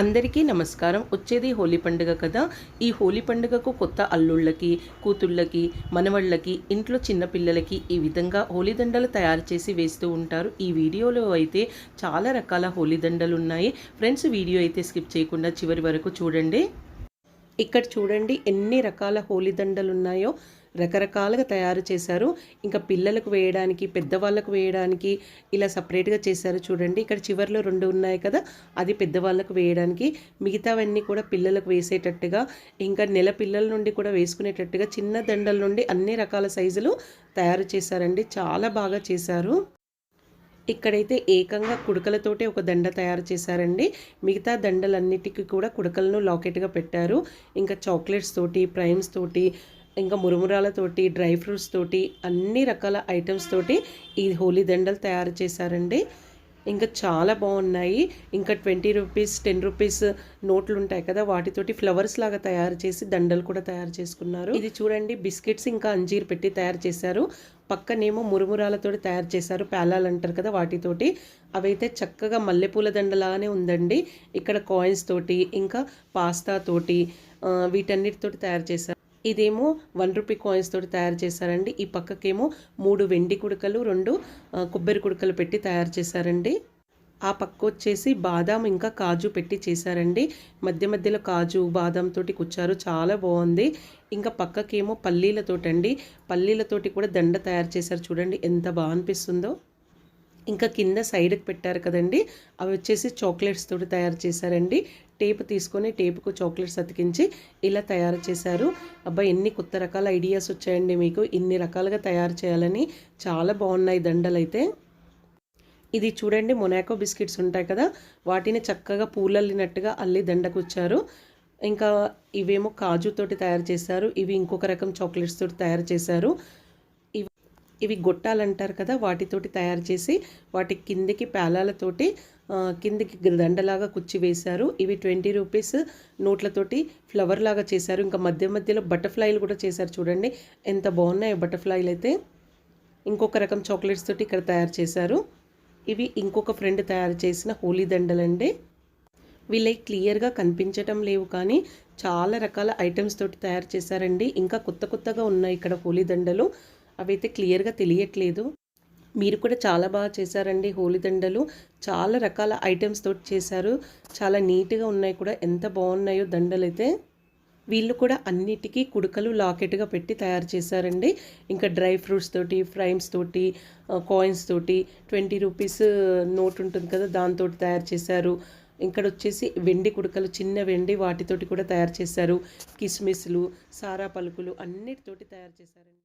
అందరికీ నమస్కారం. వచ్చేది హోలీ పండుగ కదా. ఈ హోలీ పండుగకు కొత్త అల్లుళ్ళకి కూతుళ్ళకి మనవళ్ళకి ఇంట్లో చిన్నపిల్లలకి ఈ విధంగా హోలీ దండలు తయారు చేసి వేస్తూ ఉంటారు. ఈ వీడియోలో అయితే చాలా రకాల హోలీ దండలు ఉన్నాయి ఫ్రెండ్స్ వీడియో అయితే స్కిప్ చేయకుండా చివరి వరకు చూడండి. ఇక్కడ చూడండి ఎన్ని రకాల హోలీ దండలు ఉన్నాయో రకరకాలుగా తయారు చేశారు. ఇంకా పిల్లలకు వేయడానికి పెద్దవాళ్ళకు వేయడానికి ఇలా సపరేట్గా చేశారు చూడండి. ఇక్కడ చివరిలో రెండు ఉన్నాయి కదా అది పెద్దవాళ్ళకు వేయడానికి మిగతావన్నీ కూడా పిల్లలకు వేసేటట్టుగా ఇంకా నెల పిల్లల నుండి కూడా వేసుకునేటట్టుగా చిన్న దండల నుండి అన్ని రకాల సైజులు తయారు చేశారండి. చాలా బాగా చేశారు. ఇక్కడైతే ఏకంగా కుడకలతోటే ఒక దండ తయారు చేశారండి. మిగతా దండలన్నిటికీ కూడా కుడకలను లాకెట్గా పెట్టారు. ఇంకా చాక్లెట్స్ తోటి ప్రైమ్స్ తోటి ఇంకా మురుమురాలతోటి డ్రై ఫ్రూట్స్ తోటి అన్ని రకాల ఐటమ్స్ తోటి ఈ హోలీ దండలు తయారు చేశారండి. ఇంకా చాలా బాగున్నాయి. ఇంకా ట్వంటీ రూపీస్ టెన్ రూపీస్ నోట్లు ఉంటాయి కదా వాటితోటి ఫ్లవర్స్ లాగా తయారు చేసి దండలు కూడా తయారు చేసుకున్నారు. ఇది చూడండి బిస్కెట్స్ ఇంకా అంజీర్ పెట్టి తయారు చేశారు. పక్కనేమో మురుమురాలతో తయారు చేశారు. పేలాలు అంటారు కదా వాటితోటి. అవైతే చక్కగా మల్లెపూల దండలాగానే ఉందండి. ఇక్కడ కాయిన్స్ తోటి ఇంకా పాస్తా తోటి వీటన్నిటితోటి తయారు చేశారు. ఇదేమో వన్ రూపీ కాయిన్స్ తోటి తయారు చేశారండి. ఈ పక్కకేమో మూడు వెండి కుడకలు రెండు కొబ్బరి కుడకలు పెట్టి తయారు చేశారండి. ఆ పక్క వచ్చేసి బాదాం ఇంకా కాజు పెట్టి చేశారండి. మధ్య మధ్యలో కాజు బాదాం తోటి కూర్చారు చాలా బాగుంది. ఇంకా పక్కకేమో పల్లీలతోటండి పల్లీలతోటి కూడా దండ తయారు చేశారు చూడండి ఎంత బాగా అనిపిస్తుందో. ఇంకా కింద సైడ్కి పెట్టారు కదండి అవి వచ్చేసి చాక్లెట్స్ తోటి తయారు చేశారండి. టేప్ తీసుకొని టేపుకు చాక్లెట్స్ అతికించి ఇలా తయారు చేశారు. అబ్బా ఎన్ని కొత్త రకాల ఐడియాస్ వచ్చాయండి మీకు. ఇన్ని రకాలుగా తయారు చేయాలని చాలా బాగున్నాయి దండలు అయితే ఇది చూడండి మొనాకో బిస్కెట్స్ ఉంటాయి కదా వాటిని చక్కగా పూలల్లినట్టుగా అల్లి దండకుచ్చారు. ఇంకా ఇవేమో కాజుతోటి తయారు చేశారు ఇవి ఇంకొక రకం చాక్లెట్స్ తోటి తయారు చేశారు. ఇవి గొట్టాలంటారు కదా వాటితోటి తయారు చేసి వాటి కిందికి పేలాలతోటి కిందికి దండలాగా కుచ్చి వేశారు. ఇవి ట్వంటీ రూపీస్ నోట్లతోటి ఫ్లవర్ లాగా చేశారు. ఇంకా మధ్య మధ్యలో బటర్ఫ్లైలు కూడా చేశారు చూడండి. ఎంత బాగున్నాయో బటర్ఫ్లైలు అయితే. ఇంకొక రకం చాక్లెట్స్ తోటి ఇక్కడ తయారు చేశారు. ఇవి ఇంకొక ఫ్రెండ్ తయారు చేసిన హోలీ దండలండి. వీళ్ళకి క్లియర్గా కనిపించటం లేవు కానీ చాలా రకాల ఐటమ్స్ తోటి తయారు చేశారండి. ఇంకా కొత్త కొత్తగా ఉన్నాయి ఇక్కడ హోలీ దండలు. అవైతే క్లియర్గా తెలియట్లేదు. మీరు కూడా చాలా బాగా చేశారండి హోలీదండలు చాలా రకాల ఐటమ్స్ తోటి చేశారు. చాలా నీట్గా ఉన్నాయి కూడా. ఎంత బాగున్నాయో దండలు అయితే వీళ్ళు కూడా అన్నిటికీ కుడుకలు లాకెట్గా పెట్టి తయారు చేశారండి. ఇంకా డ్రై ఫ్రూట్స్ తోటి ఫ్రైమ్స్ తోటి కాయిన్స్ తోటి ట్వంటీ రూపీస్ నోట్ ఉంటుంది కదా దాంతో తయారు చేశారు. ఇక్కడ వచ్చేసి వెండి కుడకలు చిన్న వెండి వాటితోటి కూడా తయారు చేశారు. కిస్మిస్లు సారా పలుకులు అన్నిటితోటి తయారు చేశారండి.